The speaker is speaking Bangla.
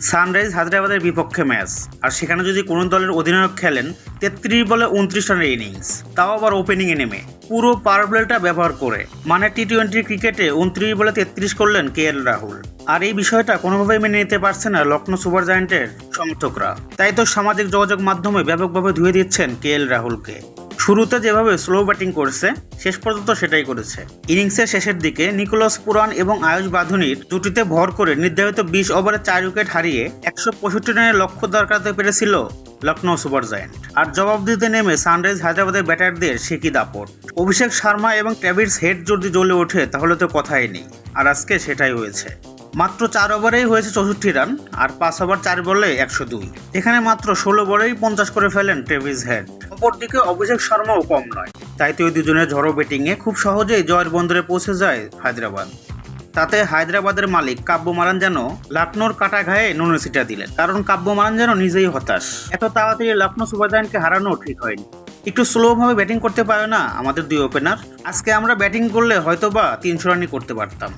সানরাইজ হায়দ্রাবাদের বিপক্ষে ম্যাচ। আর সেখানে যদি কোনো দলের অধিনায়ক খেলেন, তেত্রিশ বলে উনত্রিশ রানের ইনিংস। তাও আবার ওপেনিংয়ে নেমে। পুরো পাওয়ার ব্যবহার করে। মানে টি টোয়েন্টি ক্রিকেটে উনত্রিশ বলে তেত্রিশ করলেন কে এল রাহুল। আর এই বিষয়টা কোনোভাবেই মেনে নিতে পারছে না লখনৌ সুপার জায়ান্টের সমর্থকরা তাই তো সামাজিক যোগাযোগ মাধ্যমে ব্যাপকভাবে ধুয়ে দিচ্ছেন কে এল রাহুলকে। শুরুতে যেভাবে স্লো ব্যাটিং করছে, শেষ পর্যন্ত সেটাই করেছে। ইনিংসের শেষের দিকে নিকোলাস পুরান এবং আয়ুষ বাধুনির জুটিতে ভর করে নির্ধারিত বিশ ওভারে চার উইকেট হারিয়ে একশো পঁয়ষট্টি রানের লক্ষ্য দরকারতে পেরেছিল লখনৌ সুপার জায়ান্ট। আর জবাব দিতে নেমে সানরাইজ হায়দ্রাবাদের ব্যাটারদের সে কি দাপট। অভিষেক শর্মা এবং ট্র্যাভিস হেড যদি জ্বলে ওঠে, তাহলে তো কথাই নেই। আর আজকে সেটাই হয়েছে। মাত্র চার ওভারেই হয়েছে চৌষট্টি রান, আর পাঁচ ওভার চার বলে একশো দুই। এখানে মাত্র ষোলো বলেই পঞ্চাশ করে ফেলেন ট্রেভিস হেড। অপরদিকে অভিষেক শর্মাও কম নয়। তাই তো দুজনের ঝড়ো ব্যাটিংয়ে খুব সহজেই জয়ের বন্দরে পৌঁছে যায় হায়দ্রাবাদ। তাতে হায়দ্রাবাদের মালিক কাব্য মারান যেন লখনৌর কাটা ঘায়ে নুনে সিটা দিলেন, কারণ কাব্য মারান যেন নিজেই হতাশ। এত তাড়াতাড়ি লখনৌ জায়ান্টকে হারানো ঠিক হয়নি। একটু স্লোভাবে ব্যাটিং করতে পারে না আমাদের দুই ওপেনার। আজকে আমরা ব্যাটিং করলে হয়তো বা তিনশো রানই করতে পারতাম।